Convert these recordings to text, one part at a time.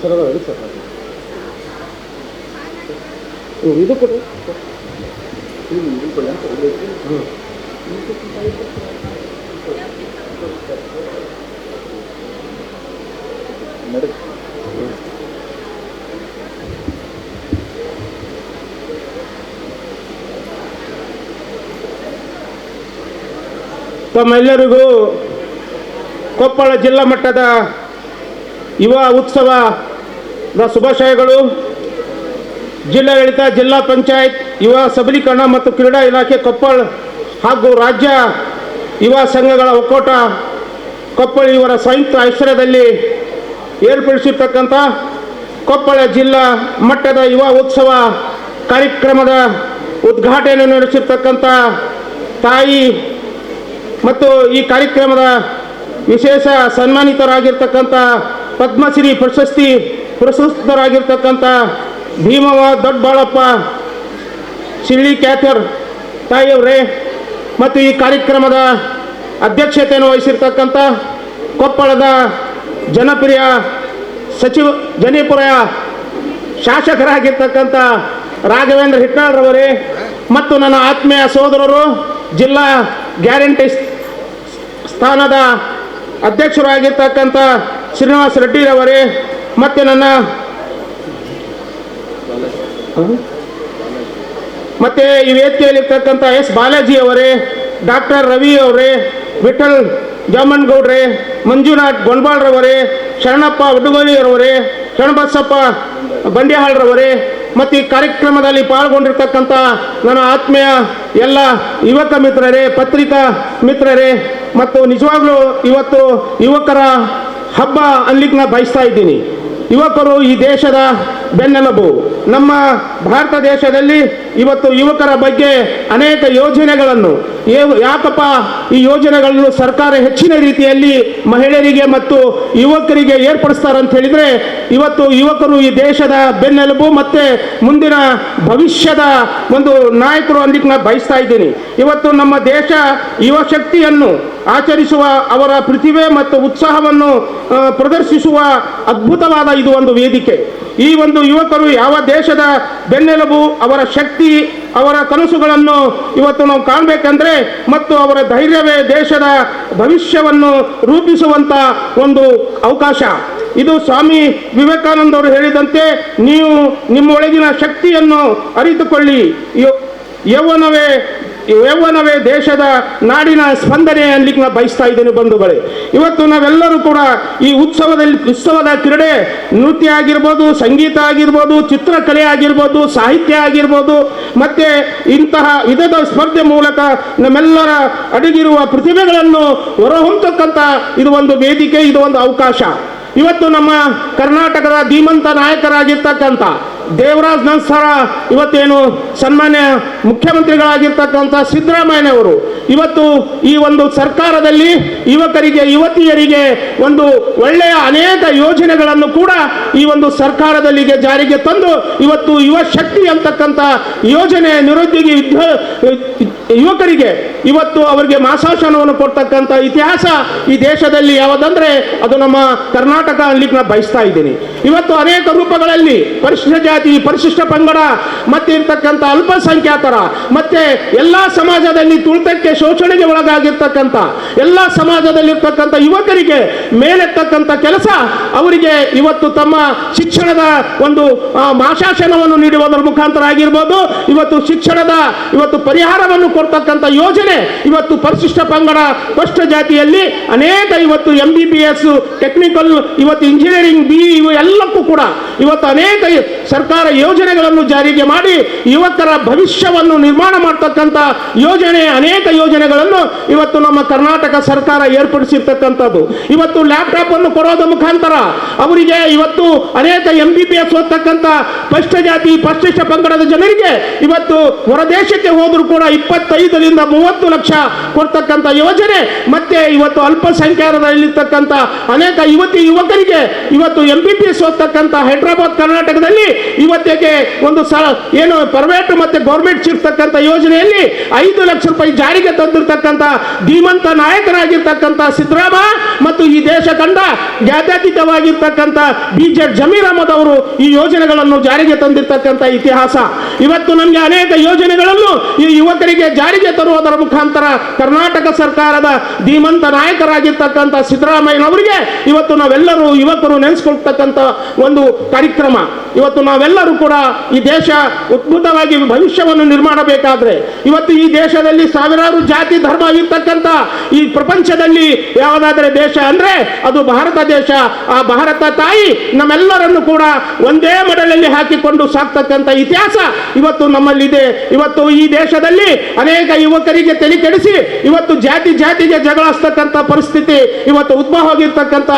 Sir ಹೇಳಿ ಇದು ಹ್ಮ್. ತಮ್ಮೆಲ್ಲರಿಗೂ ಕೊಪ್ಪಳ ಜಿಲ್ಲಾ ಮಟ್ಟದ ಯುವ ಉತ್ಸವದ ಶುಭಾಶಯಗಳು. ಜಿಲ್ಲಾಡಳಿತ, ಜಿಲ್ಲಾ ಪಂಚಾಯತ್, ಯುವ ಸಬಲೀಕರಣ ಮತ್ತು ಕ್ರೀಡಾ ಇಲಾಖೆ ಕೊಪ್ಪಳ ಹಾಗೂ ರಾಜ್ಯ ಯುವ ಸಂಘಗಳ ಒಕ್ಕೂಟ ಕೊಪ್ಪಳ ಇವರ ಸಂಯುಕ್ತ ಆಶ್ರಯದಲ್ಲಿ ಏರ್ಪಡಿಸಿರ್ತಕ್ಕಂಥ ಕೊಪ್ಪಳ ಜಿಲ್ಲಾ ಮಟ್ಟದ ಯುವ ಉತ್ಸವ ಕಾರ್ಯಕ್ರಮದ ಉದ್ಘಾಟನೆ ನಡೆಸಿರ್ತಕ್ಕಂಥ ತಾಯಿ ಮತ್ತು ಈ ಕಾರ್ಯಕ್ರಮದ ವಿಶೇಷ ಸನ್ಮಾನಿತರಾಗಿರ್ತಕ್ಕಂಥ ಪದ್ಮಶ್ರೀ ಪ್ರಶಸ್ತಿ ಪುರಸ್ಕೃತರಾಗಿರ್ತಕ್ಕಂಥ ಭೀಮವ ದೊಡ್ಡಬಾಳಪ್ಪ ಶಿಳ್ಳಿ ಕ್ಯಾಥರ್, ತಾಯಿಯವರೇ, ಮತ್ತು ಈ ಕಾರ್ಯಕ್ರಮದ ಅಧ್ಯಕ್ಷತೆಯನ್ನು ವಹಿಸಿರ್ತಕ್ಕಂಥ ಕೊಪ್ಪಳದ ಜನಪ್ರಿಯ ಸಚಿವ, ಜನಿಪುರ ಶಾಸಕರಾಗಿರ್ತಕ್ಕಂಥ ರಾಘವೇಂದ್ರ ಹಿಟ್ನಾಳ್ರವರೇ ಮತ್ತು ನನ್ನ ಆತ್ಮೀಯ ಸೋದರರು ಜಿಲ್ಲಾ ಗ್ಯಾರಂಟಿ ಸ್ಥಾನದ ಅಧ್ಯಕ್ಷರಾಗಿರ್ತಕ್ಕಂಥ ಶ್ರೀನಿವಾಸ ರೆಡ್ಡಿರವರೇ ಮತ್ತು ನನ್ನ ಮತ್ತೆ ಈ ವೇದಿಕೆಯಲ್ಲಿರ್ತಕ್ಕಂಥ ಎಸ್ ಬಾಲಾಜಿ ಅವರೇ, ಡಾಕ್ಟರ್ ರವಿ ಅವರೇ, ವಿಠಲ್ ಜಾಮನ್ಗೌಡ್ರೆ, ಮಂಜುನಾಥ್ ಗೊಂಡ್ಬಾಳ್ರವರೇ ಶರಣಪ್ಪ ಉಡುಗೋಲಿಯವರೇ ಶರಣಬಸಪ್ಪ ಬಂಡ್ಯಹಾಳ್ರವರೇ ಮತ್ತು ಈ ಕಾರ್ಯಕ್ರಮದಲ್ಲಿ ಪಾಲ್ಗೊಂಡಿರ್ತಕ್ಕಂಥ ನನ್ನ ಆತ್ಮೀಯ ಎಲ್ಲ ಯುವಕ ಮಿತ್ರರೇ, ಪತ್ರಿಕಾ ಮಿತ್ರರೇ, ಮತ್ತು ನಿಜವಾಗ್ಲೂ ಇವತ್ತು ಯುವಕರ ಹಬ್ಬ ಅನ್ಲಿಕ್ಕೆ ನಾ ಬಯಸ್ತಾ ಇದ್ದೀನಿ. ಯುವಕರು ಈ ದೇಶದ ಬೆನ್ನೆಲುಬು. ನಮ್ಮ ಭಾರತ ದೇಶದಲ್ಲಿ ಇವತ್ತು ಯುವಕರ ಬಗ್ಗೆ ಅನೇಕ ಯೋಜನೆಗಳನ್ನು ಯಾಕಪ್ಪ ಈ ಯೋಜನೆಗಳನ್ನು ಸರ್ಕಾರ ಹೆಚ್ಚಿನ ರೀತಿಯಲ್ಲಿ ಮಹಿಳೆಯರಿಗೆ ಮತ್ತು ಯುವಕರಿಗೆ ಏರ್ಪಡಿಸ್ತಾರೆ ಅಂತ ಹೇಳಿದ್ರೆ, ಇವತ್ತು ಯುವಕರು ಈ ದೇಶದ ಬೆನ್ನೆಲುಬು ಮತ್ತೆ ಮುಂದಿನ ಭವಿಷ್ಯದ ಒಂದು ನಾಯಕರು ಅನ್ಲಿಕ್ಕೆ ನಾನು ಬಯಸ್ತಾ ಇದ್ದೀನಿ. ಇವತ್ತು ನಮ್ಮ ದೇಶ ಯುವ ಶಕ್ತಿಯನ್ನು ಆಚರಿಸುವ ಅವರ ಪ್ರತಿಭೆ ಮತ್ತು ಉತ್ಸಾಹವನ್ನು ಪ್ರದರ್ಶಿಸುವ ಅದ್ಭುತವಾದ ಇದು ಒಂದು ವೇದಿಕೆ. ಈ ಒಂದು ಯುವಕರು ಯಾವ ದೇಶದ ಬೆನ್ನೆಲುಬು, ಅವರ ಶಕ್ತಿ, ಅವರ ಕನಸುಗಳನ್ನು ಇವತ್ತು ನಾವು ಕಾಣಬೇಕಂದ್ರೆ ಮತ್ತು ಅವರ ಧೈರ್ಯವೇ ದೇಶದ ಭವಿಷ್ಯವನ್ನು ರೂಪಿಸುವಂತ ಒಂದು ಅವಕಾಶ. ಇದು ಸ್ವಾಮಿ ವಿವೇಕಾನಂದ ಅವರು ಹೇಳಿದಂತೆ ನೀವು ನಿಮ್ಮೊಳಗಿನ ಶಕ್ತಿಯನ್ನು ಅರಿತುಕೊಳ್ಳಿ. ಯೌವನವೇ ಯೌವನವೇ ದೇಶದ ನಾಡಿನ ಸ್ಪಂದನೆ ಅನ್ಲಿಕ್ಕೆ ನಾನು ಬಯಸ್ತಾ ಇದ್ದೇನೆ ಬಂಧುಗಳೇ. ಇವತ್ತು ನಾವೆಲ್ಲರೂ ಕೂಡ ಈ ಉತ್ಸವದಲ್ಲಿ, ಉತ್ಸವದ ಕ್ರೀಡೆ ನೃತ್ಯ ಆಗಿರ್ಬೋದು, ಸಂಗೀತ ಆಗಿರ್ಬೋದು, ಚಿತ್ರಕಲೆ ಆಗಿರ್ಬೋದು, ಸಾಹಿತ್ಯ ಆಗಿರ್ಬೋದು, ಮತ್ತೆ ಇಂತಹ ವಿಧದ ಸ್ಪರ್ಧೆ ಮೂಲಕ ನಮ್ಮೆಲ್ಲರ ಅಡಗಿರುವ ಪ್ರತಿಭೆಗಳನ್ನು ಹೊರಹೊಮ್ಮತಕ್ಕಂಥ ಇದು ಒಂದು ವೇದಿಕೆ, ಇದು ಒಂದು ಅವಕಾಶ. ಇವತ್ತು ನಮ್ಮ ಕರ್ನಾಟಕದ ಧೀಮಂತ ನಾಯಕರಾಗಿರ್ತಕ್ಕಂಥ ದೇವರಾಜ್ ನನ್ಸರ ಇವತ್ತೇನು ಸನ್ಮಾನ್ಯ ಮುಖ್ಯಮಂತ್ರಿಗಳಾಗಿರ್ತಕ್ಕಂಥ ಸಿದ್ದರಾಮಯ್ಯನವರು ಇವತ್ತು ಈ ಒಂದು ಸರ್ಕಾರದಲ್ಲಿ ಯುವಕರಿಗೆ, ಯುವತಿಯರಿಗೆ ಒಂದು ಒಳ್ಳೆಯ ಅನೇಕ ಯೋಜನೆಗಳನ್ನು ಕೂಡ ಈ ಒಂದು ಸರ್ಕಾರದಲ್ಲಿಗೆ ಜಾರಿಗೆ ತಂದು ಇವತ್ತು ಯುವ ಶಕ್ತಿ ಅಂತಕ್ಕಂಥ ಯೋಜನೆ ನಿರುದ್ಯೋಗಿ ಯುವಕರಿಗೆ ಇವತ್ತು ಅವರಿಗೆ ಮಾಸಾಶನವನ್ನು ಕೊಡ್ತಕ್ಕಂಥ ಇತಿಹಾಸ ಈ ದೇಶದಲ್ಲಿ ಯಾವುದಂದ್ರೆ ಅದು ನಮ್ಮ ಕರ್ನಾಟಕ ಅನ್ಲಿಕ್ಕೆ ನಾನು ಬಯಸ್ತಾ ಇದ್ದೀನಿ. ಇವತ್ತು ಅನೇಕ ರೂಪಗಳಲ್ಲಿ ಪರಿಶಿಷ್ಟ ಜಾತಿ, ಪರಿಶಿಷ್ಟ ಪಂಗಡ, ಮತ್ತೆ ಇರ್ತಕ್ಕಂಥ ಅಲ್ಪಸಂಖ್ಯಾತರ, ಮತ್ತೆ ಎಲ್ಲ ಸಮಾಜದಲ್ಲಿ ತುಳಿತಕ್ಕೆ ಶೋಷಣೆಗೆ ಒಳಗಾಗಿರ್ತಕ್ಕಂಥ, ಎಲ್ಲಾ ಸಮಾಜದಲ್ಲಿರ್ತಕ್ಕಂಥ ಯುವಕರಿಗೆ ಮೇಲೆತ್ತಕ್ಕಂಥ ಕೆಲಸ ಅವರಿಗೆ ಇವತ್ತು ತಮ್ಮ ಶಿಕ್ಷಣದ ಒಂದು ಮಾಶಾಸನವನ್ನು ನೀಡುವುದರ ಮುಖಾಂತರ ಆಗಿರ್ಬೋದು. ಇವತ್ತು ಶಿಕ್ಷಣದ, ಇವತ್ತು ಪರಿಹಾರವನ್ನು ಕೊಡ್ತಕ್ಕಂಥ ಯೋಜನೆ ಇವತ್ತು ಪರಿಶಿಷ್ಟ ಪಂಗಡ ಕಷ್ಟ ಜಾತಿಯಲ್ಲಿ ಅನೇಕ ಇವತ್ತು ಎಂ ಟೆಕ್ನಿಕಲ್ ಇವತ್ತು ಇಂಜಿನಿಯರಿಂಗ್ ಬಿ ಇವು ಎಲ್ಲಕ್ಕೂ ಕೂಡ ಇವತ್ತು ಅನೇಕ ಸರ್ಕಾರ ಯೋಜನೆಗಳನ್ನು ಜಾರಿಗೆ ಮಾಡಿ ಯುವಕರ ಭವಿಷ್ಯವನ್ನು ನಿರ್ಮಾಣ ಮಾಡ್ತಕ್ಕಂಥ ಯೋಜನೆ, ಅನೇಕ ಯೋಜನೆಗಳನ್ನು ಇವತ್ತು ನಮ್ಮ ಕರ್ನಾಟಕ ಸರ್ಕಾರ ಏರ್ಪಡಿಸಿರ್ತಕ್ಕಂಥದ್ದು. ಇವತ್ತು ಲ್ಯಾಪ್ಟಾಪ್ ಅನ್ನು ಕೊಡೋದ ಮುಖಾಂತರ ಅವರಿಗೆ ಇವತ್ತು ಅನೇಕ ಎಂ ಬಿ ಬಿ ಎಸ್ ಓದ್ತಕ್ಕಂಥ ಪರಿಷ್ಟ ಜಾತಿ ಪರಿಶಿಷ್ಟ ಪಂಗಡದ ಜನರಿಗೆ ಇವತ್ತು ಹೊರದೇಶಕ್ಕೆ ಹೋದರೂ ಕೂಡ ಇಪ್ಪತ್ತು ಇಪ್ಪತ್ತೈದರಿಂದ ಮೂವತ್ತು ಲಕ್ಷ ಕೊಡ್ತಕ್ಕಂಥ ಯೋಜನೆ, ಮತ್ತೆ ಇವತ್ತು ಅಲ್ಪಸಂಖ್ಯಾತರಲ್ಲಿರ್ತಕ್ಕಂಥ ಅನೇಕ ಯುವತಿ, ಯುವಕರಿಗೆ ಇವತ್ತು ಎಂ ಬಿ ಓದ್ತಕ್ಕಂಥ ಹೈದರಾಬಾದ್, ಕರ್ನಾಟಕದಲ್ಲಿ ಇವತ್ತಿಗೆ ಒಂದು ಸ, ಏನು ಪ್ರೈವೇಟ್ ಮತ್ತೆ ಗೌರ್ಮೆಂಟ್ ಸಿಗ್ತಕ್ಕಂಥ ಯೋಜನೆಯಲ್ಲಿ ಐದು ಲಕ್ಷ ರೂಪಾಯಿ ಜಾರಿಗೆ ತಂದಿರತಕ್ಕಂಥ ಧೀಮಂತ ನಾಯಕರಾಗಿರ್ತಕ್ಕಂಥ ಸಿದ್ದರಾಮ ಮತ್ತು ಈ ದೇಶ ಕಂಡ ಜಾತ್ಯತೀತವಾಗಿರ್ತಕ್ಕಂಥ ಬಿ ಜೆ ಜಮೀರ್ ಅವರು ಈ ಯೋಜನೆಗಳನ್ನು ಜಾರಿಗೆ ತಂದಿರತಕ್ಕಂಥ ಇತಿಹಾಸ. ಇವತ್ತು ನಮಗೆ ಅನೇಕ ಯೋಜನೆಗಳನ್ನು ಈ ಯುವಕರಿಗೆ ಜಾರಿಗೆ ತರುವುದರ ಮುಖಾಂತರ ಕರ್ನಾಟಕ ಸರ್ಕಾರದ ಧೀಮಂತ ನಾಯಕರಾಗಿರ್ತಕ್ಕಂಥ ಸಿದ್ದರಾಮಯ್ಯನವರಿಗೆ ಇವತ್ತು ನಾವೆಲ್ಲರೂ ಯುವಕರು ನೆನೆಸ್ಕೊಳ್ತಕ್ಕಂಥ ಒಂದು ಕಾರ್ಯಕ್ರಮ. ಇವತ್ತು ನಾವೆಲ್ಲರೂ ಕೂಡ ಈ ದೇಶ ಉದ್ಭುತವಾಗಿ ಭವಿಷ್ಯವನ್ನು ನಿರ್ಮಾಣ ಬೇಕಾದ್ರೆ ಇವತ್ತು ಈ ದೇಶದಲ್ಲಿ ಸಾವಿರಾರು ಜಾತಿ ಧರ್ಮ ಇರ್ತಕ್ಕಂಥ ಈ ಪ್ರಪಂಚದಲ್ಲಿ ಯಾವುದಾದ್ರೆ ದೇಶ ಅಂದ್ರೆ ಅದು ಭಾರತ ದೇಶ. ಆ ಭಾರತ ತಾಯಿ ನಮ್ಮೆಲ್ಲರನ್ನು ಕೂಡ ಒಂದೇ ಮಡಲಲ್ಲಿ ಹಾಕಿಕೊಂಡು ಸಾಕ್ತಕ್ಕಂಥ ಇತಿಹಾಸ ಇವತ್ತು ನಮ್ಮಲ್ಲಿದೆ. ಇವತ್ತು ಈ ದೇಶದಲ್ಲಿ ಅನೇಕ ಯುವಕರಿಗೆ ತಲೆ ಕೆಡಿಸಿ ಇವತ್ತು ಜಾತಿ ಜಾತಿಗೆ ಜಗಳಿಸ್ತಕ್ಕಂಥ ಪರಿಸ್ಥಿತಿ ಇವತ್ತು ಉದ್ಭವ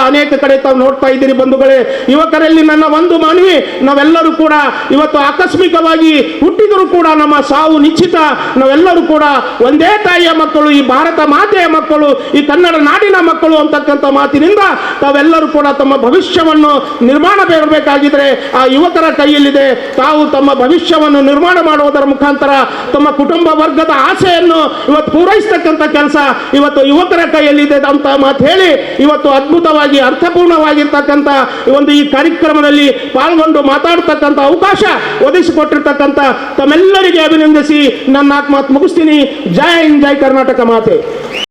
ಅನೇಕ ಕಡೆ ತಾವು ನೋಡ್ತಾ ಇದ್ದೀರಿ ಬಂಧುಗಳೇ. ಯುವಕರಲ್ಲಿ ನನ್ನ ಒಂದು ಮನವಿ ನಾವೆಲ್ಲರೂ ಕೂಡ ಇವತ್ತು ಆಕಸ್ಮಿಕವಾಗಿ ಹುಟ್ಟಿದರೂ ಕೂಡ ನಮ್ಮ ಸಾವು ನಿಶ್ಚಿತ. ನಾವೆಲ್ಲರೂ ಕೂಡ ಒಂದೇ ತಾಯಿಯ ಮಕ್ಕಳು, ಈ ಭಾರತ ಮಾತೆಯ ಮಕ್ಕಳು, ಈ ಕನ್ನಡ ನಾಡಿನ ಮಕ್ಕಳು ಅಂತಕ್ಕಂಥ ಮಾತಿನಿಂದ ತಾವೆಲ್ಲರೂ ಕೂಡ ತಮ್ಮ ಭವಿಷ್ಯವನ್ನು ನಿರ್ಮಾಣ ಬೇಕಾಗಿದ್ರೆ ಆ ಯುವಕರ ಕೈಯಲ್ಲಿದೆ. ತಾವು ತಮ್ಮ ಭವಿಷ್ಯವನ್ನು ನಿರ್ಮಾಣ ಮಾಡುವುದರ ಮುಖಾಂತರ ತಮ್ಮ ಕುಟುಂಬ ವರ್ಗದ ಆಸೆಯನ್ನು ಇವತ್ತು ಪೂರೈಸ್ತಕ್ಕಂಥ ಕೆಲಸ ಇವತ್ತು ಯುವಕರ ಕೈಯಲ್ಲಿದೆ ಅಂತ ಮಾತು ಹೇಳಿ ಇವತ್ತು ಅದ್ಭುತವಾಗಿ, ಅರ್ಥಪೂರ್ಣವಾಗಿರ್ತಕ್ಕಂಥ ಒಂದು ಈ ಕಾರ್ಯಕ್ರಮದಲ್ಲಿ ಪಾಲ್ಗೊಂಡು ಮಾತಾಡ್ತಕ್ಕಂಥ ಅವಕಾಶ ಒದಗಿಸಿಕೊಟ್ಟಿರ್ತಕ್ಕಂಥ ತಮ್ಮೆಲ್ಲರಿಗೆ ಅಭಿನಂದಿಸಿ. ನನ್ನ ಆತ್ಮಾತ್ ಮುಗಿಸ್ತೀನಿ. ಜೈ ಇನ್ ಜೈ ಕರ್ನಾಟಕ ಮಾತೆ.